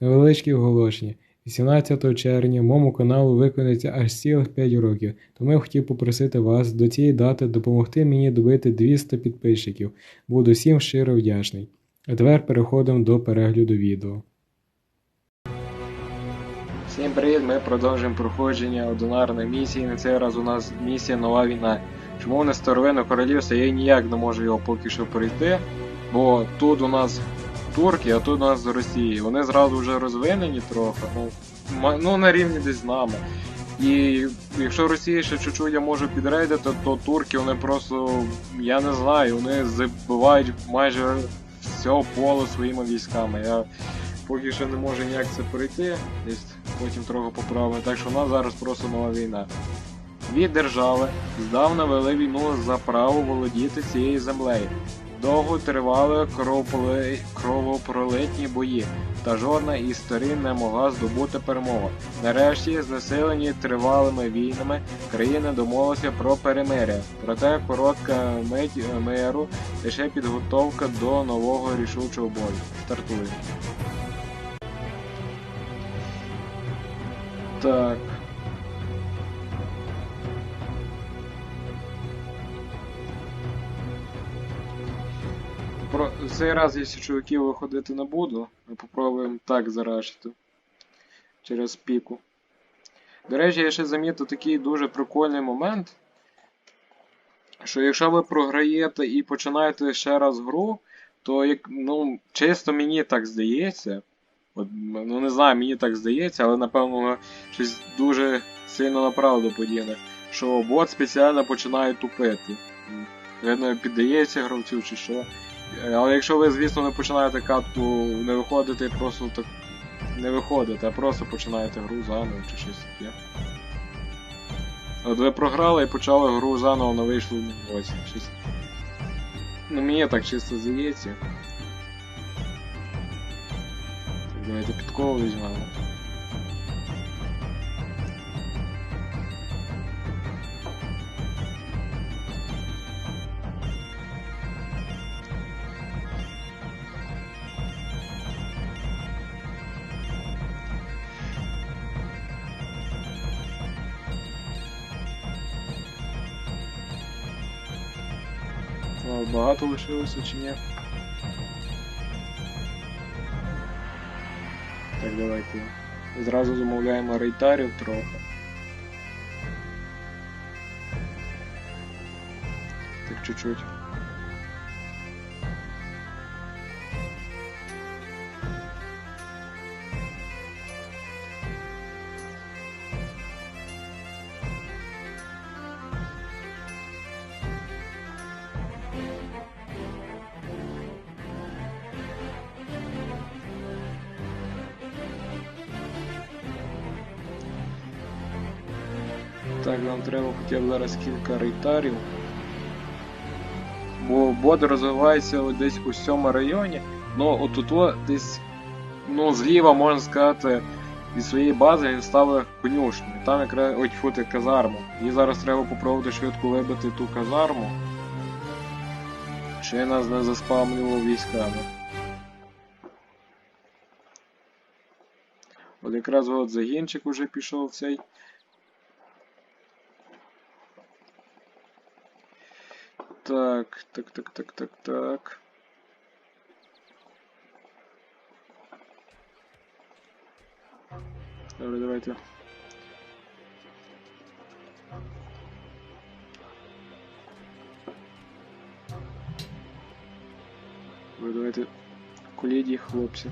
Невеличкі оголошення. 18 червня моєму каналу виконається аж цілих 5 років, тому я хотів попросити вас до цієї дати допомогти мені добити 200 підписчиків. Буду всім щиро вдячний. А тепер переходимо до перегляду відео. Всім привіт! Ми продовжуємо проходження одинарної місії. На цей раз у нас місія нова війна. Чому не старовинне королівство? Я ніяк не можу його поки що пройти, бо тут у нас турки, а тут у нас з Росії. Вони зразу вже розвинені трохи, ну, ну на рівні десь з нами. І якщо Росія ще чуть-чуть я можу підрейдити, то турки вони просто, я не знаю, вони забивають майже все поле своїми військами. Я поки що не можу ніяк це пройти, десь потім трохи поправимо. Так що у нас зараз просто нова війна. Дві держави здавна вели війну за право володіти цією землею. Довго тривали кровопролитні бої, та жодна із сторін не могла здобути перемогу. Нарешті, знесилені тривалими війнами, країни домовилися про перемиря. Проте коротка мить миру лише підготовка до нового рішучого бою. Стартуємо. Так. Про в цей раз, якщо чуваків виходити не буду, ми попробуємо так зарашити. Через піку. До речі, я ще замітив такий дуже прикольний момент. Що якщо ви програєте і починаєте ще раз гру, то як, ну, чисто мені так здається. От, ну не знаю, мені так здається, але напевно щось дуже сильно на правду подібне. Що бот спеціально починає тупити. Видно, піддається гравцю чи що. Але якщо ви, звісно, не починаєте катку не виходити, просто так не виходите, а просто починаєте гру заново чи щось таке. От ви програли і почали гру заново, вона вийшла ну, ось щось. Ну мені так чисто здається. Так, давайте підкову візьмемо. Багато лишилося чи ні? Так, давайте. Зразу замовляємо рейтарів трохи. Так чуть-чуть. Так, нам треба хоча б зараз кілька рейтарів. Бо бот розвивається десь у цьому районі. Ну отут десь ну, зліва можна сказати від своєї бази він ставив конюшню. Там якраз ой, тьфу, ти, казарму. І зараз треба попробувати швидко вибити ту казарму. Я нас не заспамлював військами. От якраз от загінчик уже пішов цей. Так, так, так, так, так, так. Добре, давайте. Добре, давайте. Коліді, хлопці.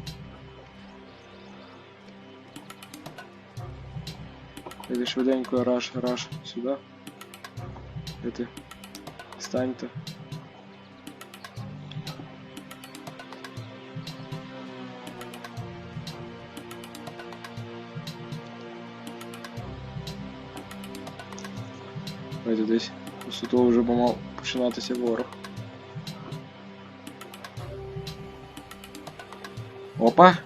Давайте швиденько раш, раш сюди. Давайте. Станьте. Давайте десь того вже бо мав починатися ворог. Опа!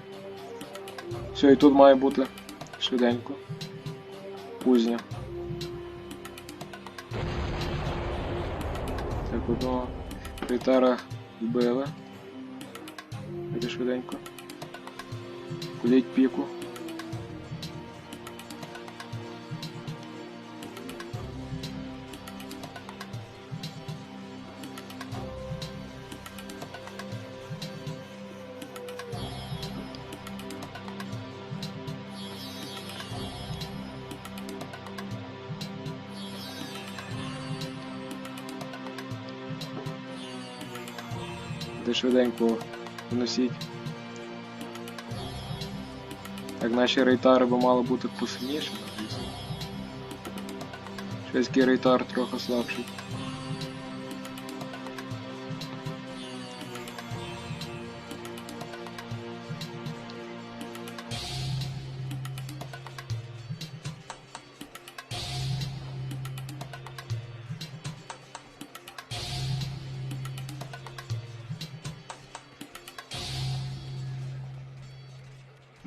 Все, і тут має бути швиденько. Кузня. Одного ритара вбили. Іди швиденько. Куліть піку. Де швиденько носіть. Так наші рейтари би мали бути посильнішими, звісно. Шведський рейтар трохи слабший.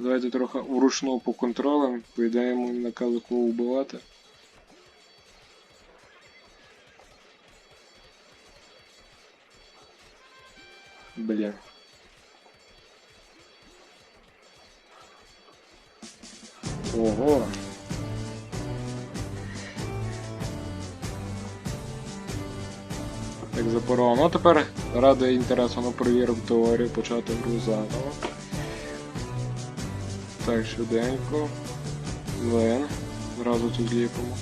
Давайте трохи вручну поконтролем, поїдаємо на калику вбивати. Блін. Ого. Так запоров. Ну тепер ради інтересу на перевірок теорії почати гру заново. Так, швиденько. Лен. Зразу тут ліпимо.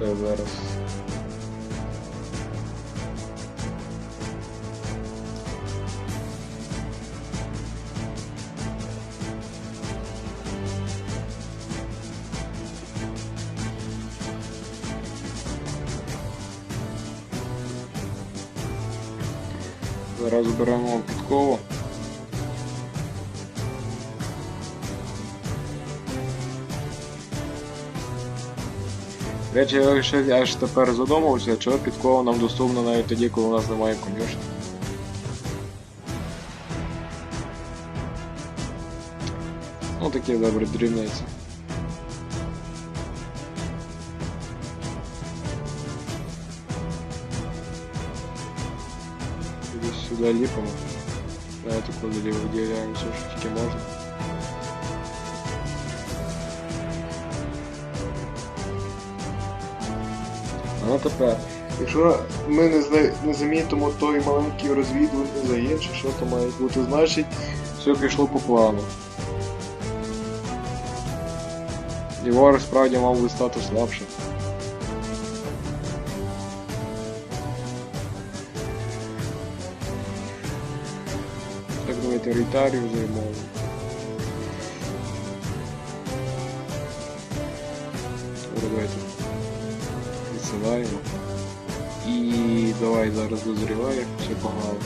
Так, зараз. Зараз беремо підкову. Речі, я ще аж тепер задумався, чого підкова нам доступна навіть тоді, коли у нас немає конюшні. Ну такі добрі дрібниці. Десь сюди ліпимо. Давайте коли виділяємо все, що тільки можна. А тепер, якщо ми не, не замітимо той маленький розвідувальний чи що то має бути, значить все пішло по плану. І ворог справді мав би стати слабшим. Рейтарів займаємо. Давайте відсилаємо. І давай зараз дозріває, все погнали.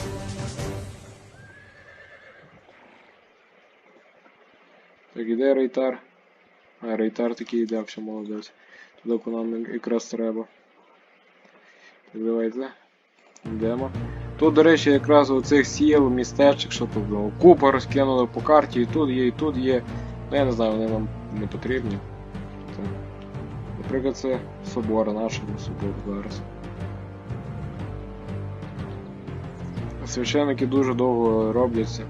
Так, іде рейтар. А, рейтар такий йде, все молодець. Туди нам якраз треба. Так, давайте. Йдемо. Тут, до речі, якраз оцих сіл, містечок, що тут було. Купа розкинули по карті, і тут є, і тут є. Ну я не знаю, вони нам не потрібні. Тому. Наприклад, це собор, нашого собор зараз. Священники дуже довго робляться.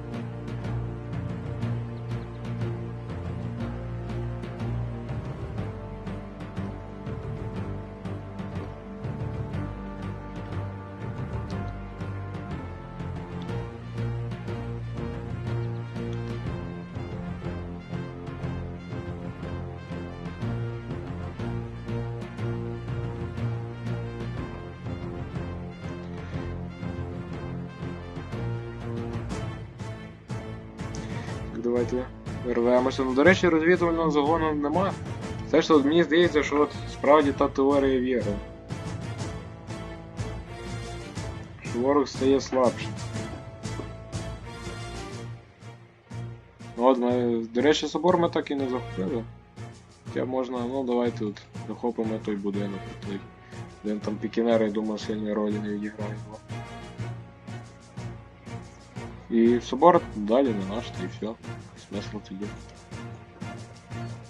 Давайте рвемося. Ну, до речі, розвідувального загону нема. Це ж мені здається, що от справді та теорія віри. Що ворог стає слабшим. Ну, От ми, до речі, собор ми так і не захопили. Хоча можна, ну давайте тут захопимо той будинок, той. Де там пікінери, думаю, сильної ролі не відіграють. И собор дали на наш, и все. Смысл тебе.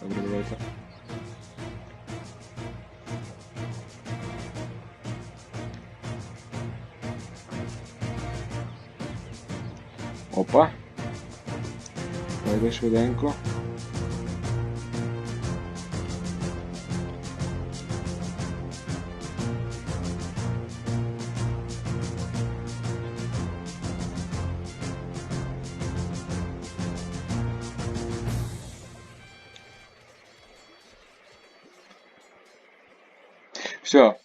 Добре, давайте. Опа. Пойдешь швиденько. Все.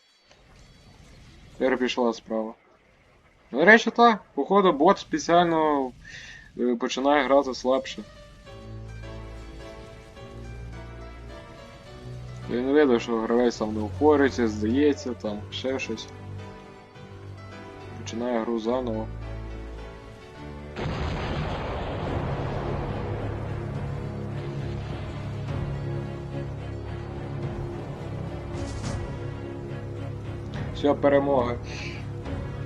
Тепер пішла справа. До речі, так, походу, бот спеціально е, починає грати слабше. Він видав, що гравець там не упориться, здається, там ще щось. Починає гру заново. Все, перемога.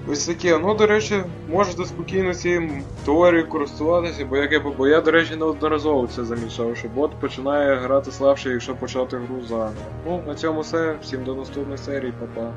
Ось таке, ну до речі, можете спокійно цією теорією користуватися, бо як я, бо я, до речі, неодноразово це замічав, що бот починає грати слабше, якщо почати гру заново. Ну, на цьому все. Всім до наступної серії, па-па.